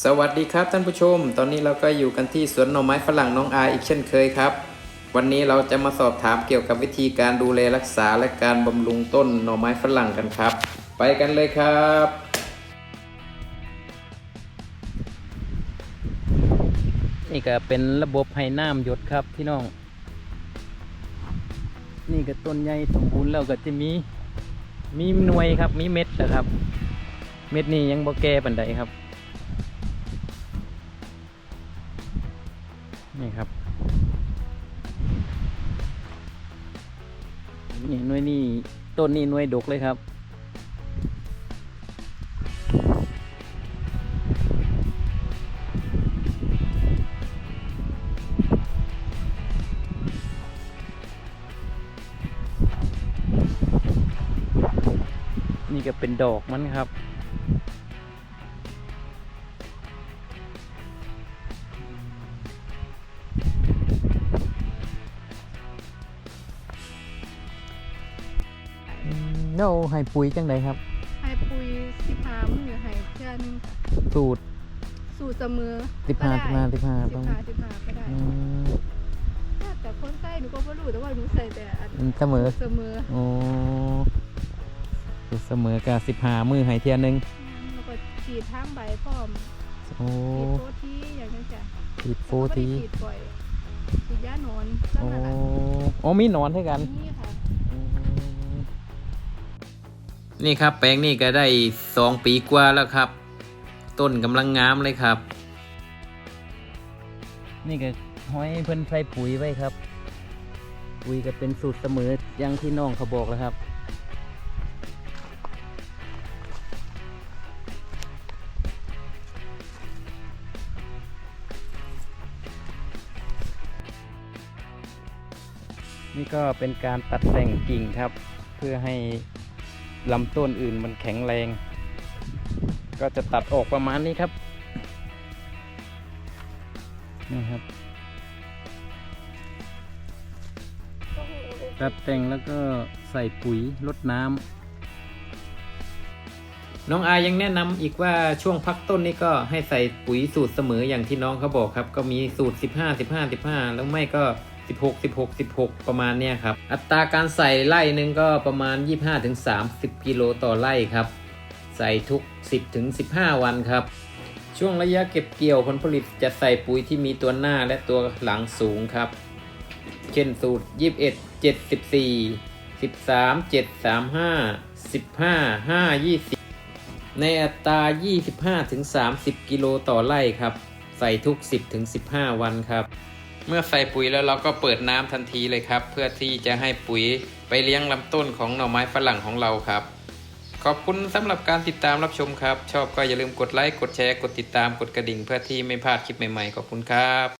สวัสดีครับท่านผู้ชม ตอนนี้เราก็อยู่กันที่สวนหน่อไม้ฝรั่งน้องอาอีกเช่นเคยครับ วันนี้เราจะมาสอบถามเกี่ยวกับวิธีการดูแลรักษาและการบำรุงต้นหน่อไม้ฝรั่งกันครับ ไปกันเลยครับ นี่ก็เป็นระบบให้น้ำหยดครับพี่น้อง นี่ก็ต้นใหญ่สมบูรณ์แล้วก็จะมีมีหน่วยครับมีเม็ดนะครับ เม็ดนี้ยังบ่แก่ปันใดครับ นี่ครับ นี่น่วยนี่ต้นนี้หน่วยดกเลยครับนี่ก็เป็นดอกมันครับ โน่ให้ปุ๋ยจังไดครับ ให้ปุ๋ยสิบห้ามือให้เพื่อนสูตรสู่เสมอสิบห้าก็ได้สิบห้าสิสิบบห้าต้องห้าสิบห้าก็ได้อืมแต่คนใส่หนูก็ไม่รู้แต่ว่าหนูใส่แต่อันอืมเสมอ เสมอโอ้สูตรเสมอกับสิบห้ามือให้เทียหนึงแล้วก็ฉีดทางใบพร้อมโอ้ฉีดโฟทีอย่างนี้จ้ะฉีดโฟแต่ทีว่าไม่ได้ฉีดบ่อยฉีดยาหนอนแล้วโอ้นั่นแหละโอ้มีหนอนให้กัน นี่ นี่ครับแปลงนี่ก็ได้สองปีกว่าแล้วครับ ต้นกำลังงามเลยครับ นี่ก็ห้อยเพิ่นใส่ปุ๋ยไว้ครับ ปุ๋ยก็เป็นสูตรเสมออย่างที่น้องเขาบอกแล้วครับนี่ก็เป็นการตัดแต่งกิ่งครับ เพื่อให้ ลำต้นอื่นมันแข็งแรง ก็จะตัดออกประมาณนี้ครับนี่ครับตัดแต่งแล้วก็ใส่ปุ๋ยลดน้ำน้องอายังแนะนำอีกว่าช่วงพักต้นนี่ก็ให้ใส่ปุ๋ยสูตรเสมออย่างที่น้องเขาบอกครับ ก็มีสูตร 15 15 15 แล้วไม่ก็ 16 16 16 ประมาณเนี้ยครับ อัตราการใส่ไล่หนึ่งก็ประมาณ 25 30 กิโลต่อไร่ครับ ใส่ทุก 10 15 วันครับ ช่วงระยะเก็บเกี่ยวผลผลิตจะใส่ปุ๋ยที่มีตัวหน้าและตัวหลังสูงครับ เช่นสูตร 21 74 13 735 15 5 20 ในอัตรา 25-30 กิโลต่อไร่ครับ ใส่ทุก 10-15 วันครับ เมื่อใส่ปุ๋ยแล้วเราก็เปิดน้ำทันทีเลยครับ เพื่อที่จะให้ปุ๋ยไปเลี้ยงลำต้นของหน่อไม้ฝรั่งของเราครับ ขอบคุณสำหรับการติดตามรับชมครับ ชอบก็อย่าลืมกดไลค์กดแชร์กดติดตามกดกระดิ่ง เพื่อที่ไม่พลาดคลิปใหม่ๆขอบคุณครับ